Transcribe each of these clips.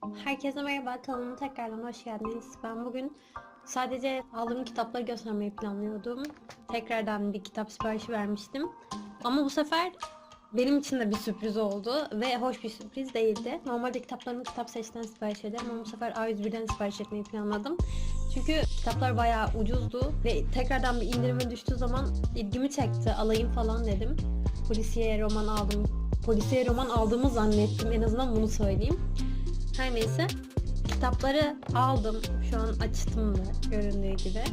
Herkese merhaba, kanalıma tekrardan hoş geldiniz. Ben bugün sadece aldığım kitapları göstermeyi planlıyordum. Tekrardan bir kitap siparişi vermiştim. Ama bu sefer benim için de bir sürpriz oldu ve hoş bir sürpriz değildi. Normalde kitaplarımı kitap seçten sipariş ederim ama bu sefer A101'den sipariş etmeyi planladım. Çünkü kitaplar bayağı ucuzdu ve tekrardan bir indirime düştüğü zaman ilgimi çekti. Alayım falan dedim. Polisiye roman aldım. Polisiye roman aldığımı zannettim. En azından bunu söyleyeyim. Her neyse kitapları aldım. Şu an açtım da göründüğü gibi.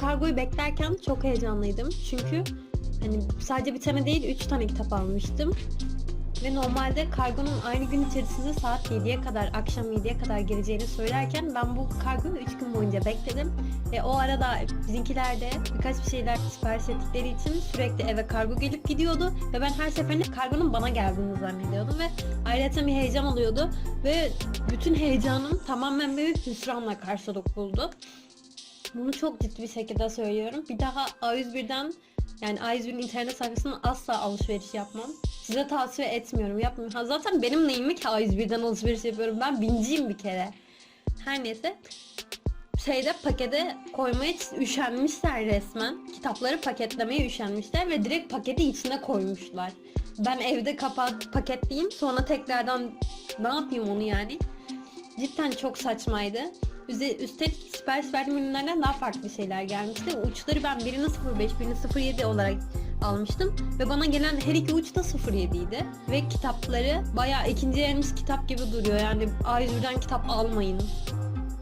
Kargoyu beklerken çok heyecanlıydım. Çünkü hani sadece bir tane değil 3 tane kitap almıştım. Ve normalde kargonun aynı gün içerisinde saat 7'ye kadar, akşam 7'ye kadar geleceğini söylerken ben bu kargoyu 3 gün boyunca bekledim. Ve o arada bizimkiler de birkaç bir şeyler sipariş ettikleri için sürekli eve kargo gelip gidiyordu. Ve ben her seferinde kargonun bana geldiğini zannediyordum. Ve ayrıca bir heyecan oluyordu. Ve bütün heyecanım tamamen bir hüsranla karşılık buldu. Bunu çok ciddi bir şekilde söylüyorum. Bir daha A101'den yani A101'in internet sayfasından asla alışveriş yapmam. Size tavsiye etmiyorum. Yapmayın. Ha, zaten benim neyimi ki A101'den alışveriş yapıyorum. Ben binciyim bir kere. Her neyse. Şeyde pakete koymaya üşenmişler resmen. Kitapları paketlemeye üşenmişler ve direkt paketi içine koymuşlar. Ben evde kapat paketleyeyim sonra tekrardan ne yapayım onu yani. Cidden çok saçmaydı. Üstelik sipariş verdiğim ürünlerden daha farklı şeyler gelmişti. Uçları ben birini 05, birini 07 olarak almıştım. Ve bana gelen her iki uç da 07 idi. Ve kitapları bayağı ikinci elimiz kitap gibi duruyor. Yani A101'den kitap almayın.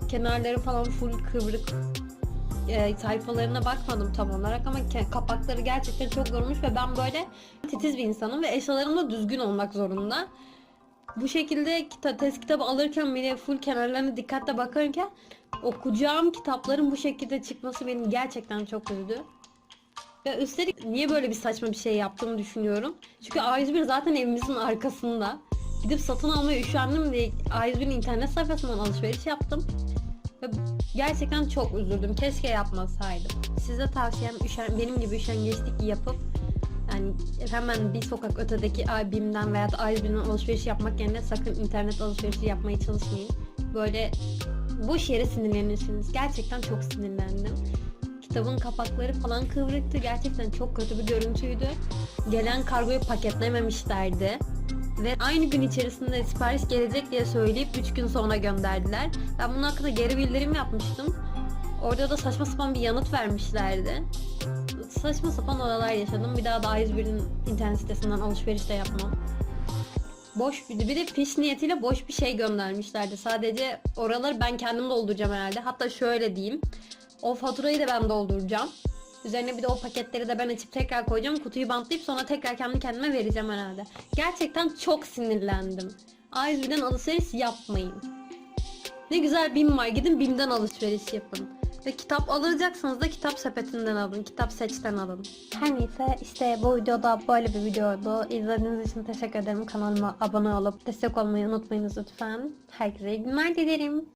Kenarları falan full kıvrık. E, sayfalarına bakmadım tam olarak ama kapakları gerçekten çok yormuş ve ben böyle titiz bir insanım ve eşyalarım da düzgün olmak zorunda bu şekilde kita test kitabı alırken bile full kenarlarına dikkatle bakarken okuyacağım kitapların bu şekilde çıkması beni gerçekten çok üzdü. Ve üstelik niye böyle bir saçma bir şey yaptığımı düşünüyorum. Çünkü A101 zaten evimizin arkasında. Gidip satın almaya üşendim diye A101'in internet sayfasından alışveriş yaptım. Ve gerçekten çok üzüldüm. Keşke yapmasaydım. Size tavsiyem üşen, benim gibi üşengeçlik yapıp yani hemen bir sokak ötedeki abimden veya da A101'den alışveriş yapmak yerine sakın internet alışverişi yapmaya çalışmayın. Böyle boş yere sinirlenirsiniz. Gerçekten çok sinirlendim. Kitabın kapakları falan kıvrıktı. Gerçekten çok kötü bir görüntüydü. Gelen kargoyu paketlememişlerdi. Ve aynı gün içerisinde sipariş gelecek diye söyleyip 3 gün sonra gönderdiler. Ben bunun hakkında geri bildirim yapmıştım. Orada da saçma sapan bir yanıt vermişlerdi saçma sapan olaylar yaşadım. Bir daha da A101'in internet sitesinden alışveriş de yapmam. Boş bir, bir de fiş niyetiyle boş bir şey göndermişlerdi. Sadece oraları ben kendim dolduracağım herhalde. Hatta şöyle diyeyim. O faturayı da ben dolduracağım. Üzerine bir de o paketleri de ben açıp tekrar koyacağım. Kutuyu bantlayıp sonra tekrar kendi kendime vereceğim herhalde. Gerçekten çok sinirlendim. A101'den alışveriş yapmayın. Ne güzel BİM var. Gidin BİM'den alışveriş yapın. Ve kitap alacaksanız da kitap sepetinden alın. Kitap seçten alın. Her neyse işte bu videoda böyle bir videoydu. İzlediğiniz için teşekkür ederim. Kanalıma abone olup destek olmayı unutmayınız lütfen. Herkese iyi günler dilerim.